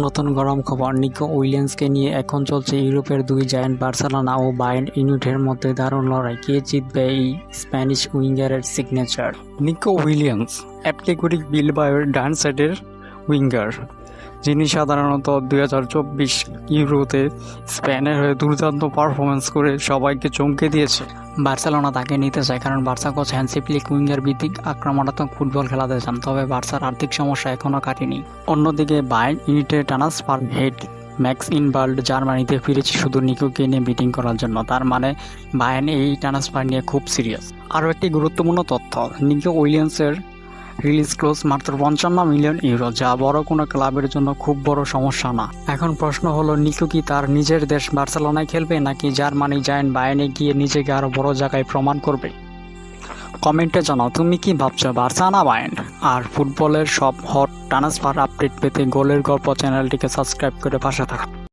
নতুন গরম খবর, নিকো উইলিয়ামসকে নিয়ে এখন চলছে ইউরোপের দুই জায়ান্ট বার্সেলোনা ও বায়ার্ন ইউনিটের মধ্যে দারুণ লড়াই। কে জিতবে এই স্প্যানিশ উইঙ্গারের সিগনেচার নিকো উইলিয়ামস অ্যাপ্লিকুটিক বিলবায়োর ডান সাইডের উইঙ্গার, যিনি সাধারণত দুই হাজার চব্বিশ ইউরোতে স্পেনের হয়ে দুর্দান্ত পারফরমেন্স করে সবাইকে চমকে দিয়েছে বার্সেলোনা তাকে নিতে চায়, কারণ বার্সা কোচ হ্যান্সিপ্লিক উইঙ্গার ভিত্তিক আক্রমণাত্মক ফুটবল খেলাতে চান তবে বার্সার আর্থিক সমস্যা এখনও কাটেনি। অন্যদিকে বায়ার্ন ইউনিটের ট্রান্সফার হেড ম্যাক্স ইনবাল্ড জার্মানিতে ফিরেছে শুধু নিকোকে নিয়ে মিটিং করার জন্য, তার মানে বায়ান এই ট্রান্সফার নিয়ে খুব সিরিয়াস। আরও একটি গুরুত্বপূর্ণ তথ্য, নিকো উইলিয়ামসের রিলিজ ক্লোজ মাত্র পঞ্চান্ন মিলিয়ন ইউরো, যা বড় কোনো ক্লাবের জন্য খুব বড় সমস্যা না। এখন প্রশ্ন হলো, নিকো কি তার নিজের দেশ বার্সেলোনায় খেলবে, নাকি জার্মানি জায়েন্ট বায়ানে গিয়ে নিজেকে আরও বড় জায়গায় প্রমাণ করবে? কমেন্টে জানাও, তুমি কি ভাবছ, বার্সা না বায়ান আর ফুটবলের সব হট ট্রান্সফার আপডেট পেতে গোলের গল্প চ্যানেলটিকে সাবস্ক্রাইব করে পাশে থাকো।